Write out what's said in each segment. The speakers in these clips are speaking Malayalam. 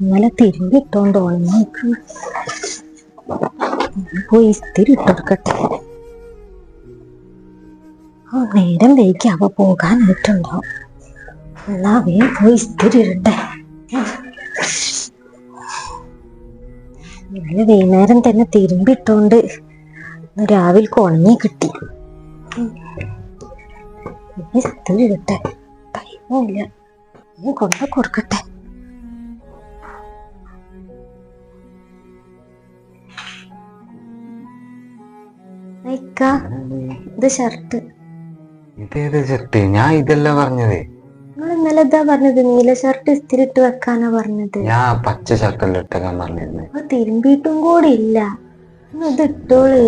ഇന്നലെ ഉണങ്ങിക്ക് പോയി ഇസ്തിരി ഇട്ടെടുക്കട്ടെ നേരം വൈകി അവ പോകാനായിട്ടുണ്ടാവും എന്നാ വേഗം പോയി ഇടട്ടെ. ഇന്നലെ വൈകുന്നേരം തന്നെ തിരുമ്പിട്ടോണ്ട് രാവിലെ ഉണങ്ങി കിട്ടി. ഇനി ഇസ്തിരി ഇടട്ടെ. കൊണ്ട കൊടുക്കട്ടെ. ഇത് ഷർട്ട് ഇതേത് ഷർട്ട് ഞാൻ ഇതല്ല പറഞ്ഞത്. നിങ്ങൾ ഇന്നലെ ഇതാ പറഞ്ഞത്? നീല ഷർട്ട് ഇസ്തിരി ഇട്ട് വെക്കാനാ പറഞ്ഞത്. ഞാൻ പച്ച ഷർട്ടല്ല ഇട്ടേക്കാൻ പറഞ്ഞിരുന്നു. അത് തിരുമ്പിയിട്ടും കൂടി ഇല്ല. ഒന്ന് ഇത് ഇട്ടോളേ.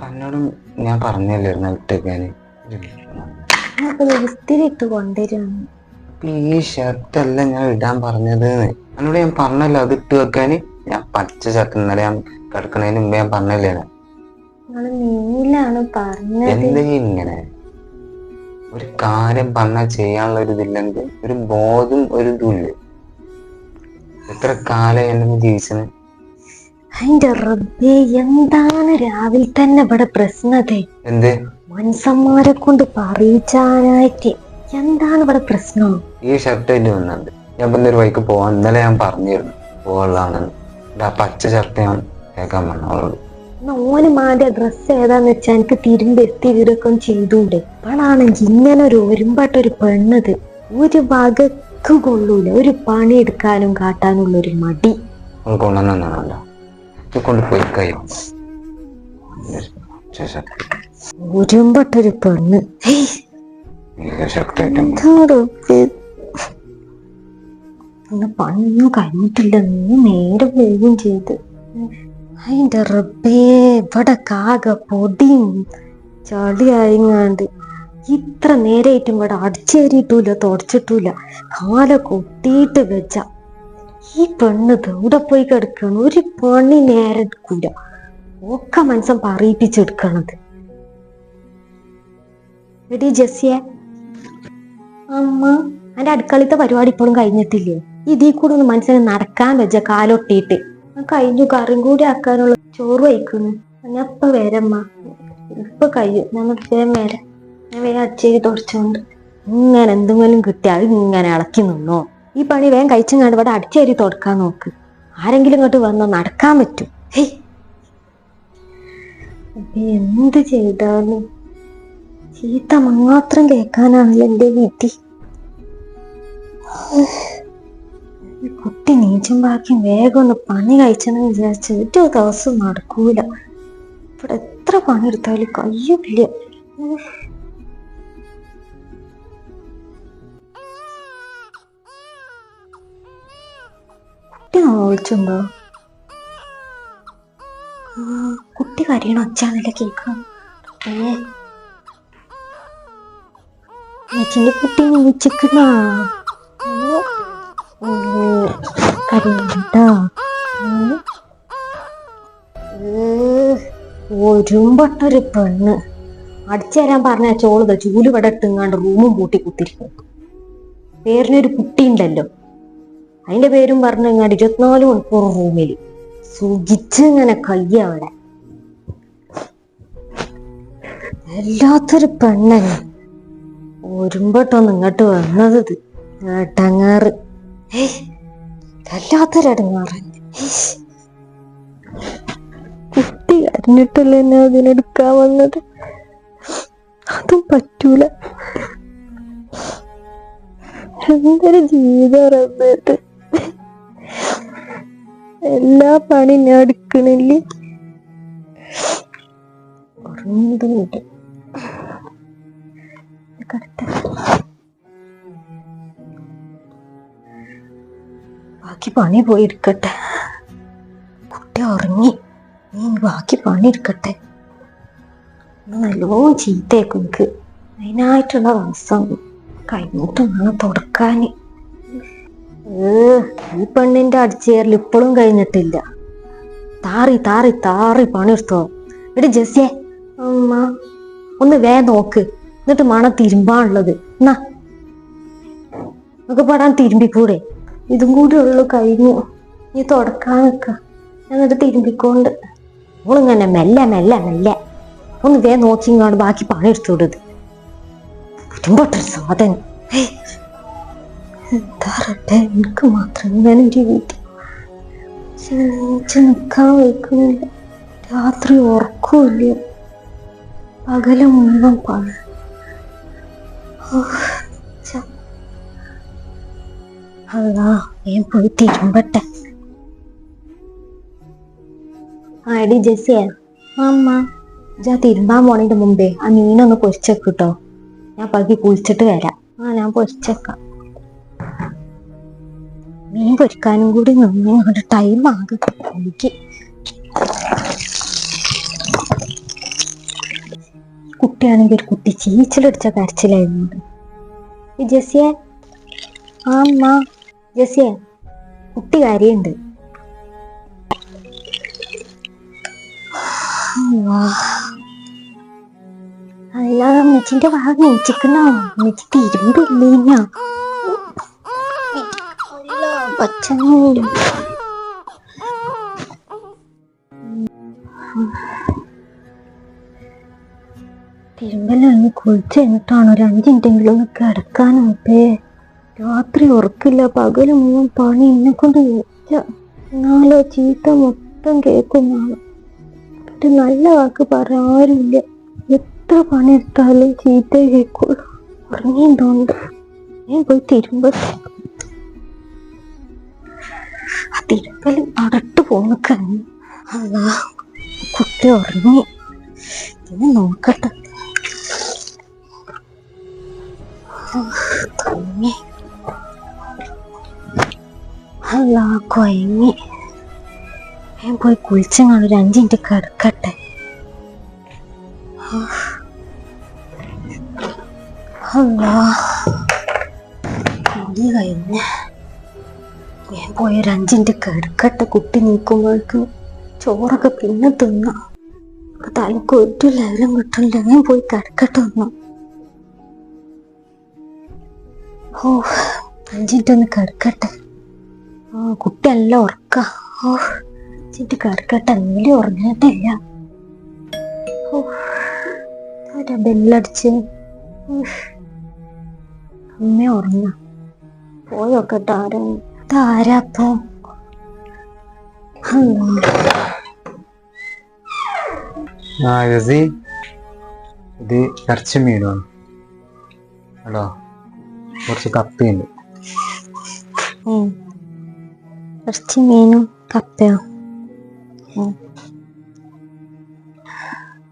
തന്നോടും ഞാൻ പറഞ്ഞല്ലായിരുന്നു ഇട്ടേക്കാന് അപ്പൊ ഇസ്തിരി ഇട്ട് കൊണ്ടുവരാണ് അപ്പൊ ഈ ഷർട്ട് അല്ല ഞാൻ ഇടാൻ പറഞ്ഞത്. എന്നോട് ഞാൻ പറഞ്ഞല്ലോ അത് ഇട്ട് വെക്കാന് ഞാൻ പച്ച ഷർട്ട് ഇന്നലെ ഞാൻ കിടക്കണതിന് മുമ്പ് ഞാൻ പറഞ്ഞല്ലേ നീലാണ് പറഞ്ഞത്. ഇങ്ങനെ ഒരു കാര്യം പറഞ്ഞാൽ ചെയ്യാനുള്ള ഒരു ഇതില്ലെങ്കിൽ ഒരു ബോധം ഒരു ഇതുമില്ല? എത്ര കാലം എന്നെ ജീവിച്ചത്? അതിന്റെ റബ്ബേ എന്താണ് രാവിലെ തന്നെ ഇവിടെ പ്രശ്നത്തെ? എന്ത്? മനുഷ്യന്മാരെ കൊണ്ട് പറയിച്ചാനായിട്ട് എന്താണ് ഇവിടെ പ്രശ്നം? ഈ ഷർട്ട് എന്നെ വന്നുണ്ട് ഞാൻ ഇപ്പൊ ഒരു വഴിക്ക് പോവാൻ ഇന്നലെ ഞാൻ പറഞ്ഞിരുന്നു. പോകാനുള്ളതാണെന്ന് ആ പച്ച ഷർട്ട് ഞാൻ കേൾക്കാൻ പറഞ്ഞു അവളോട് ഓന് മാന്റെ ഡ്രസ്സ് ഏതാന്ന് വെച്ചാൽ എനിക്ക് തിരുമ്പെത്തി വീടൊക്കെ ചെയ്തൂടെ. ഇപ്പോഴാണെങ്കിൽ ഇങ്ങനെ ഒരു ഒരുമ്പാട്ടൊരു പെണ്ണത്. ഒരു വകക്ക് കൊള്ളൂല. ഒരു പണി എടുക്കാനും കാട്ടാനുള്ള ഒരു മടി ഒരുമ്പട്ടൊരു പെണ്ണ്. പണിയൊന്നും കഴിഞ്ഞിട്ടില്ല. നീ നേരെ പോവുകയും ചെയ്ത്. അതിന്റെ റബ്ബേ ഇവിടെ കാക പൊടിയും ചളിയായിങ്ങാണ്ട്. ഇത്ര നേരായിട്ടും ഇവിടെ അടിച്ചേരിയിട്ടൂല തുടച്ചിട്ടൂല. കാല കൊട്ടിയിട്ട് വെച്ച. ഈ പെണ്ണ് ദൂടെ പോയി കിടക്കണം? ഒരു പണി നേരെ എടുക്കൂല. ഒക്കെ മനസ്സം പറയിപ്പിച്ചെടുക്കണത്. എടി ജസിയെ അമ്മ എന്റെ അടുക്കളത്തെ പരിപാടി ഇപ്പോഴും കഴിഞ്ഞിട്ടില്ലേ? ഇതിൽ കൂടെ ഒന്ന് മനസ്സിന് നടക്കാൻ വെച്ച കാലൊട്ടിയിട്ട്. കഴിഞ്ഞു. കറിയും കൂടി ആക്കാനുള്ള ചോറ് വയ്ക്കുന്നു ഞാൻ ഇപ്പൊ വരമ്മ ഇപ്പൊ കഴിയും. ഞാൻ വേഗം വരാം. ഞാൻ വേഗം അച്ചേരി തുടച്ചോണ്ട് ഇങ്ങനെ എന്തെങ്കിലും കിട്ടിയാൽ ഇങ്ങനെ ഇളക്കി നിന്നോ. ഈ പണി വേഗം കഴിച്ചങ്ങാണ്ട് ഇവിടെ അടിച്ചേരി തുടക്കാൻ നോക്ക്. ആരെങ്കിലും ഇങ്ങോട്ട് വന്നോ നടക്കാൻ പറ്റും. എന്ത് ചെയ്താലും ചീത്ത മാത്രം കേൾക്കാനാണല്ലോ എന്റെ വിധി. കുട്ടി നീച്ചും ബാക്കി വേഗം ഒന്ന് പണി കഴിച്ചെന്ന് വിചാരിച്ച ഒരു ദിവസം നടക്കൂല. ഇവിടെ എത്ര പണിയെടുത്താലും കയ്യില്ല. കുട്ടി നോളിച്ചുണ്ടോ കുട്ടി കരയണ ഒച്ചാണല്ലേ കേൾക്കണം കുട്ടി നീച്ചിക്കണ. കരയണ്ടാ ഒരുമ്പട്ടൊരു പെണ്ണ്. അടിച്ചു തരാൻ പറഞ്ഞ ചോളത് ചൂൽ വട ഇട്ടുങ്ങാണ്ട് റൂമും പൂട്ടി കുത്തിരിക്കും. പേരിനൊരു കുട്ടി ഉണ്ടല്ലോ അതിന്റെ പേരും പറഞ്ഞങ്ങാണ്ട് ഇരുപത്തിനാല് മണിക്കൂർ റൂമിൽ സുഖിച്ച് ഇങ്ങനെ കയ്യ അവിടെ. വല്ലാത്തൊരു പെണ്ണന്നെ ഒരുമ്പട്ടൊന്ന് ഇങ്ങോട്ട് വന്നത്. ഏട്ടങ്ങാറ്. ഏയ് കുട്ടി അറിഞ്ഞിട്ടല്ലേ എന്നെ അതിനെടുക്കാൻ വന്നത്? അതും പറ്റൂല. എന്തൊരു ജീവിതം എല്ലാ പണി ഞാൻ എടുക്കണില്ലേ? ബാക്കി പണി പോയി ഇരിക്കട്ടെ കുട്ടി ഉറങ്ങി. നീ ബാക്കി പണി ഇരിക്കട്ടെ നല്ലോ ചീത്തയേക്കും എനിക്ക്. അതിനായിട്ടുള്ള ദിവസം കഴിഞ്ഞിട്ടൊന്ന് വേണം തുടക്കാന്. ഏ, ഈ പെണ്ണിന്റെ അടിച്ചേരൽ ഇപ്പോഴും കഴിഞ്ഞിട്ടില്ല. താറി താറി താറി പണിയെടുത്തോ. എടി ജസ്യേ അമ്മ ഒന്ന് വേ നോക്ക്. എന്നിട്ട് മണം തിരുമ്പാനുള്ളത്. എന്നാ നമുക്ക് പാടാൻ തിരുമ്പിക്കൂടെ? ഇതും കൂടി ഉള്ളു കഴിഞ്ഞു. നീ തുടക്കാൻ നിക്ക എന്നിട്ട് തിരുമ്പിക്കൊണ്ട്. ഓളിങ്ങനെ മെല്ലെ മെല്ലെ മെല്ലെ. ഒന്ന് വേ നോക്കി ഇങ്ങോട്ട് ബാക്കി പണി എടുത്തു ബുദ്ധിമുട്ടൊരു സാധനം. എന്താറട്ടെ എന്താ എനിക്ക് മാത്രം ഇങ്ങനെ ഒരു വീട്ടിൽ നിൽക്കാൻ വയ്ക്കുന്നില്ല. രാത്രി ഉറക്കമില്ല പകലൊന്നും പണി പണി അല്ലാ ഞാൻ പോയി തിരുമ്പട്ടെ ആടി ജെസ്സിയ. അമ്മ. ഇജാ തിരുമ്പാൻ പോണതിന്റെ മുമ്പേ ആ മീനൊന്ന് പൊരിച്ചേക്ക് കേട്ടോ ഞാൻ പകുതി കുളിച്ചിട്ട് വരാം. ആ ഞാൻ പൊരിച്ചേക്കാം. മീൻ പൊരിക്കാനും കൂടി നിന്ന് ടൈം ആകും. എനിക്ക്. കുട്ടിയാണെങ്കിൽ ഒരു കുട്ടി ചീച്ചിലടിച്ച കരച്ചിലായിരുന്നു. ഈ ആ അമ്മ. ജെസ്സിയെ കുട്ടി കാര്യമുണ്ട് അല്ല അമ്മച്ചിന്റെ ഭാഗം നീച്ചിക്കണോ അമ്മച്ചി തിരുമ്പില്ലേഞ്ഞോ പച്ചനോ തിരുമ്പലങ്ങ് കുളിച്ച് കഴിഞ്ഞിട്ടാണ്? ഒരു അഞ്ചിന്റെങ്കിലും ഒന്ന് കിടക്കാനൊക്കെ രാത്രി ഉറക്കില്ല. പകൽ മുഴുവൻ പണി എന്നെ കൊണ്ട് വെച്ച എന്നാലോ ചീത്ത മൊത്തം കേൾക്കുന്നതാണ് ഒരു നല്ല വാക്ക് പറയാൻ ആരുമില്ല. എത്ര പണിയെടുത്താലും ചീത്ത കേൾക്കുള്ളൂ. ഉറങ്ങിയതുകൊണ്ട് ഞാൻ പോയി തിരുമ്പ. ആ തിരുമ്പലും അടട്ട് പോന്നക്കഞ്ഞു അതാ കുട്ടി ഉറങ്ങി. പിന്നെ നോക്കട്ടെ. തുടങ്ങി അല്ല കൊയങ്ങി. ഞാൻ പോയി കുളിച്ചങ്ങാണ് ഒരു അഞ്ചിന്റെ കിടക്കട്ടെ. അല്ല കുളി കഴിഞ്ഞ. ഞാൻ പോയി ഒരു അഞ്ചിന്റെ കിടക്കട്ടെ. കുട്ടി നീക്കുമ്പോഴേക്കും ചോറൊക്കെ പിന്നെ തിന്നാം. തലക്ക് ഒരു ലെവലും കിട്ടില്ല ഞാൻ പോയി കിടക്കട്ടെ ഒന്നും. ഓ അഞ്ചിന്റെ ഒന്ന് കിടക്കട്ടെ. കുട്ടി ഉറക്ക. ഓ അഞ്ചിന്റെ കറക്കട്ടെ അങ്ങനെ ഉറങ്ങിയിട്ടില്ല ഓ ആരാ ബെല്ലടിച്ച്. അമ്മ ഉറങ്ങ. പോയോക്കട്ടെ ആരാ? ജസി ഇത് ഇറച്ചി മീനാണ്. ഹലോ കുറച്ച് കപ്പയുണ്ട്. ഉം. ഇറച്ചി മീനും കപ്പയോ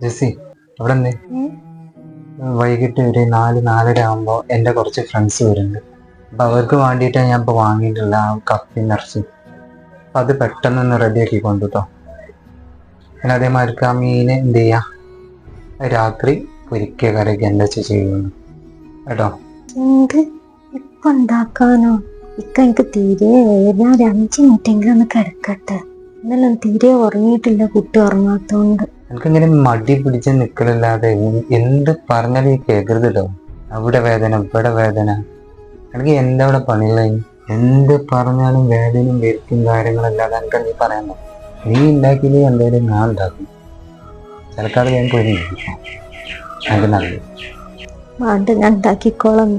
ജസി അവിടെ. വൈകിട്ട് ഒരു നാല് നാലര ആകുമ്പോൾ എന്റെ കുറച്ച് ഫ്രണ്ട്സ് വരുന്നുണ്ട്. അപ്പം അവർക്ക് വേണ്ടിയിട്ടാണ് ഞാൻ ഇപ്പോൾ വാങ്ങിയിട്ടുള്ള ആ കപ്പി ഇറച്ചി അപ്പം അത് പെട്ടെന്ന് ഒന്ന് റെഡിയാക്കി കൊണ്ടുട്ടോ. പിന്നെ അതേമാതിരി ആ മീൻ എന്ത് ചെയ്യുക രാത്രി പൊരിക്കുക കറിയൊക്കെ എന്താ ചെയ്യുന്നു കേട്ടോ? എന്ത്? ഇപ്പൊ ഉണ്ടാക്കാനോ? ഇക്ക എനിക്ക് തീരെ വേദന. ഒരു അഞ്ച് മിനിറ്റെങ്കിലും ഒന്ന് കിടക്കട്ടെ. ഇന്നലെ തീരെ ഉറങ്ങിയിട്ടില്ല കുട്ടി ഉറങ്ങാത്തോണ്ട്. എനിക്കിങ്ങനെ മടി പിടിച്ച് നിക്കലല്ലാതെ എന്ത് പറഞ്ഞാലും ഈ കേൾക്കരുത് കേട്ടോ അവിടെ വേദന ഇവിടെ വേദന. എനിക്ക് എന്താ അവിടെ പണിയുള്ളത് എന്ത് പറഞ്ഞാലും വേദനയും വരുത്തും കാര്യങ്ങളല്ലാതെ എനിക്ക് നീ പറയാൻ നീ ഉണ്ടാക്കിയില്ലേ എന്തായാലും ഞാൻ ഉണ്ടാക്കും. ചിലക്കാട് ഞാൻ പോയി. എനിക്ക് നല്ലത്. വേണ്ട ഞാൻ ഉണ്ടാക്കിക്കോളാം.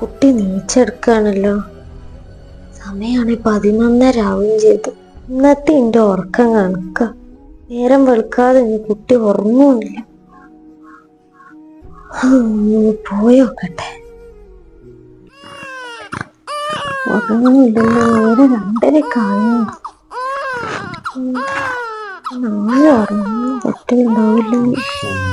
കുട്ടി നീച്ചെടുക്കാണല്ലോ. സമയമാണ് പതിനൊന്നര ആവുകയും ചെയ്തു. ഇന്നത്തെ എന്റെ ഉറക്കം കണക്ക. നേരം വെളുക്കാതെ ഇനി കുട്ടി ഉറങ്ങുന്നില്ല. പോയോക്കട്ടെ ഉറങ്ങുന്നില്ലല്ലോ. നേരെ രണ്ടര കാണുന്നു നാളെ ഉറങ്ങുന്നു പറ്റില്ല പറ്റുന്നുണ്ടാവില്ല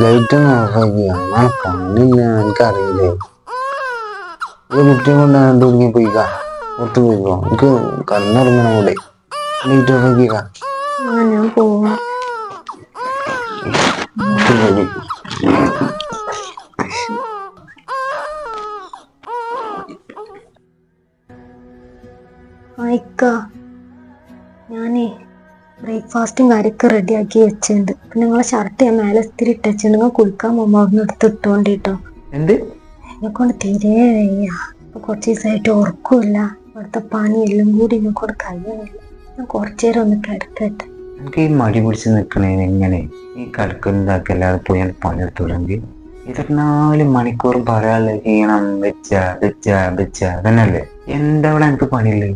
ലൈറ്റ് ഞാൻ കണ്ടില്ല എനിക്കറിയില്ലേ ഈ കുട്ടിയെ കൊണ്ട് കണ്ടു തുടങ്ങി പോയിക്കാ പുറത്ത് പോയിക്കോ എനിക്ക് കടന്നുറങ്ങണം കൂടെ ലൈറ്റ് ഓഫ് ഞാൻ പോവാം അയക്ക ഞാനേ ബ്രേക്ക്ഫാസ്റ്റും കാര്യമൊക്കെ റെഡിയാക്കി വെച്ചിട്ടുണ്ട്. പിന്നെ നിങ്ങളെ ഷർട്ട് ഞാൻ മേലെ ഇത്തിരി ഇട്ടുവെച്ചിട്ടുണ്ട് നിങ്ങൾ കുളിക്കാൻ പോകുമ്പോൾ അവിടെ നിന്ന് എടുത്ത് ഇട്ടോണ്ടിട്ടോ എന്ത്? എന്നെ കൊണ്ട് തീരെ വയ്യ. കുറച്ച് ദിവസമായിട്ട് ഉറക്കുമില്ല ഇവിടുത്തെ പണി എല്ലാം കൂടി എന്നെ കൊണ്ട് കഴിയുന്നില്ല ഞാൻ കുറച്ചു നേരം ഒന്ന് കിടക്കട്ടെ. എനിക്ക് ഈ മടി പിടിച്ച് നിൽക്കണേന് എങ്ങനെ? ഈ കിടക്കുന്നതൊക്കെ എല്ലാവരും പോയി ഞാൻ പണിയെടുത്തുള്ളെങ്കിൽ ഇരുപത്തിനാല് മണിക്കൂറും പറയാനുള്ള ചെയ്യണം വെച്ച വെച്ച വെച്ച. അതന്നെയല്ലേ? എന്താ ഇവിടെ എനിക്ക് പണിയില്ലേ?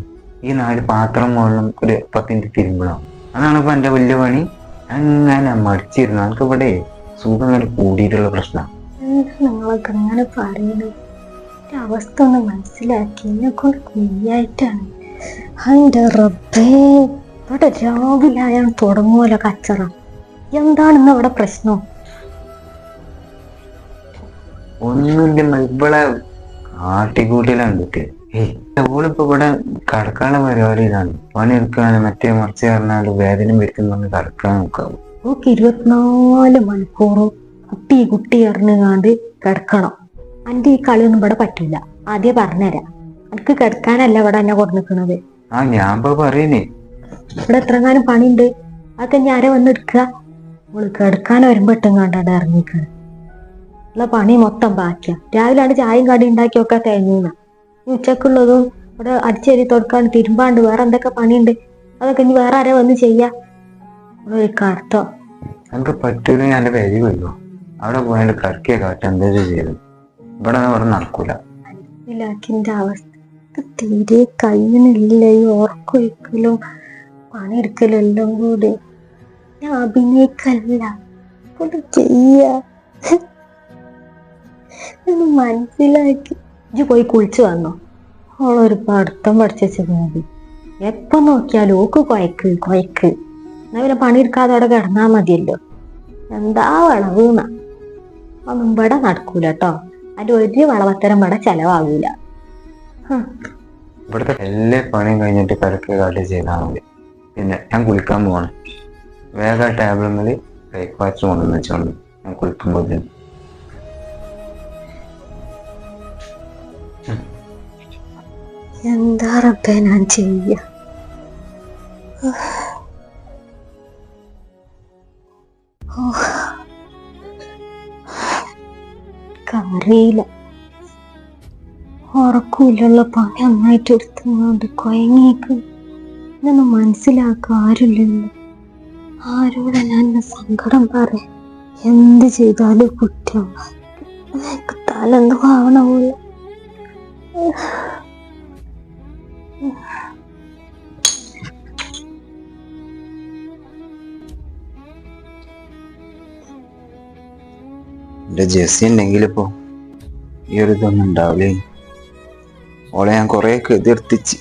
ഈ നാല് പാത്രം മുകളിലും ഒരു പത്തിന്റെ തിരുമ്പണം. അതാണ് ഇപ്പൊ എന്റെ വലിയ പണി. അങ്ങനെ മടിച്ചിരുന്നു. എനിക്ക് ഇവിടെ സുഖം ഇങ്ങനെ കൂടിയിട്ടുള്ള പ്രശ്നം. എന്താ നിങ്ങളൊക്കെ അങ്ങനെ പറയുന്നത്? എന്റെ അവസ്ഥ ഒന്ന് മനസ്സിലാക്കി. എന്നെ കൊണ്ട് കുയ്യായിട്ടാണ് അതിന്റെ റബ്ബേ ഇവിടെ രാവിലെ അയാൾ തുടങ്ങുമല്ലോ കച്ചറ. എന്താണെന്ന് അവിടെ പ്രശ്നം? ഒന്നുമില്ല ഇവിടെ കാട്ടിക്കൂട്ടിലാണ് കുട്ടി ഇവളിപ്പോ ഇവിടെ കടക്കാനുള്ള പരിപാടി ഇതാണ്. പണിയെടുക്കാനും മറ്റേ മറിച്ച് പറഞ്ഞാൽ വേദന വരിക്കുന്ന കടക്കാൻ നോക്കാവും. ഓക്ക് ഇരുപത്തിനാല് മണിക്കൂറും കുട്ടി കുട്ടി എറിഞ്ഞുകാണ്ട് കിടക്കണം. അന്റെ ഈ കളിയൊന്നും ഇവിടെ പറ്റൂല. ആദ്യം പറഞ്ഞുതരാം. എനിക്ക് കിടക്കാനല്ല ഇവിടെ എന്നെ കൊണ്ടു നിൽക്കുന്നത് ആ ഞാൻ പറയുന്നേ ഇവിടെ എത്രങ്ങാനും പണിയുണ്ട്. അതൊക്കെ ഞാൻ ആരെ വന്ന് എടുക്കുക? നമ്മൾ കിടക്കാൻ വരുമ്പോ ഇട്ടും കണ്ടാണ്ട് ഇറങ്ങിക്കണം. ഉള്ള പണി മൊത്തം ബാക്കിയാ. രാവിലെ ആണ് ചായയും കടി ഉണ്ടാക്കിയൊക്കെ കഴിഞ്ഞ. ഉച്ചക്കുള്ളതും അവിടെ അടിച്ചേരി തൊടുക്കാണ്ട് തിരുമ്പാണ്ട് വേറെ എന്തൊക്കെ പണിയുണ്ട്? അതൊക്കെ ഇനി വേറെ ആരെ വന്ന് ചെയ്യാ? ഇവിടെ ഒരു കറുത്തോ? എനിക്ക് പറ്റൂല ഞാൻ വരികയല്ലോ അവിടെ പോയാണ്ട് കറക്കിയ കാറ്റ് എന്താ ചെയ്തു ഇവിടെ നടക്കൂല. മനസ്സിലാക്കിന്റെ അവസ്ഥ. തീരെ കയ്യിനില്ല ഈ ഉറക്കൊഴിക്കലും പണിയെടുക്കലും എല്ലാം കൂടി. ഞാൻ അഭിനയിക്കല്ല. കൊണ്ട് ചെയ്യാ. മനസ്സിലാക്കി. ഇജ്ജ് പോയി കുളിച്ചു വന്നോ? അവളൊരു പഠിത്തം പഠിച്ചു മതി. എപ്പം നോക്കിയാലും ഓക്ക് കൊയക്ക് കൊയക്ക്. എന്നാ പിന്നെ പണിയെടുക്കാതെ അവിടെ കിടന്നാ മതിയല്ലോ. എന്താ വളവ് ഒന്നും ഇവിടെ നടക്കൂല കേട്ടോ അതിന്റെ ഒരു വളവത്തരം ഇവിടെ ചെലവാകൂല. ഇവിടുത്തെ എല്ലാ പണിയും കഴിഞ്ഞിട്ട് കിടക്ക് കാട്ടി ചെയ്താൽ മതി. പിന്നെ ഞാൻ കുളിക്കാൻ പോവാണ്. വേഗം ടേബിളിൽ ബ്രേക്ക്ഫാസ്റ്റ് കൊണ്ടുവന്ന് വെച്ചോണ്ട് ഞാൻ കുളിക്കുമ്പോൾ എന്താ റബ്ബേ ഞാൻ ചെയ്യ? കറിയില്ല. ഉറക്കൂലുള്ള പണി നന്നായിട്ട് എടുത്തുകൊണ്ട് കൊയങ്ങിയേക്ക്. ഇതൊന്നും മനസ്സിലാക്കുക ആരുമില്ലല്ലോ. ആരോടെ ഞാൻ സങ്കടം പറയാം? എന്ത് ചെയ്താലും കുറ്റമാണ് എനിക്ക് ആവണ പോലെ. എന്റെ ജെസ്സി ഉണ്ടെങ്കിലിപ്പോ ഈ ഒരു ഇതൊന്നും ഉണ്ടാവില്ലേ ഓളെ ഞാൻ കുറേ എതിർത്തിച്ച്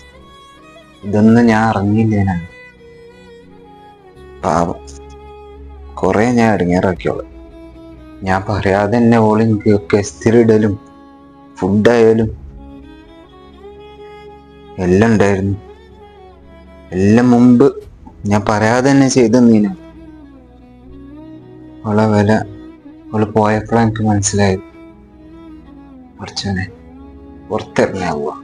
ഇതൊന്നും ഞാൻ അറിഞ്ഞില്ല ഞാൻ. പാപം കുറേ ഞാൻ ഇറങ്ങിയിറക്കിയോളെ ഞാൻ പറയാതെ തന്നെ ഓൾ എനിക്ക് സ്ഥിരിടലും ഫുഡായാലും എല്ലാം ഉണ്ടായിരുന്നു. എല്ലാം മുമ്പ് ഞാൻ പറയാതെ തന്നെ ചെയ്തു നീന അവളെ വില അവൾ പോയപ്പോഴാണ് എനിക്ക് മനസ്സിലായത്. കുറച്ചോനെ പുറത്തിറങ്ങിയാവുക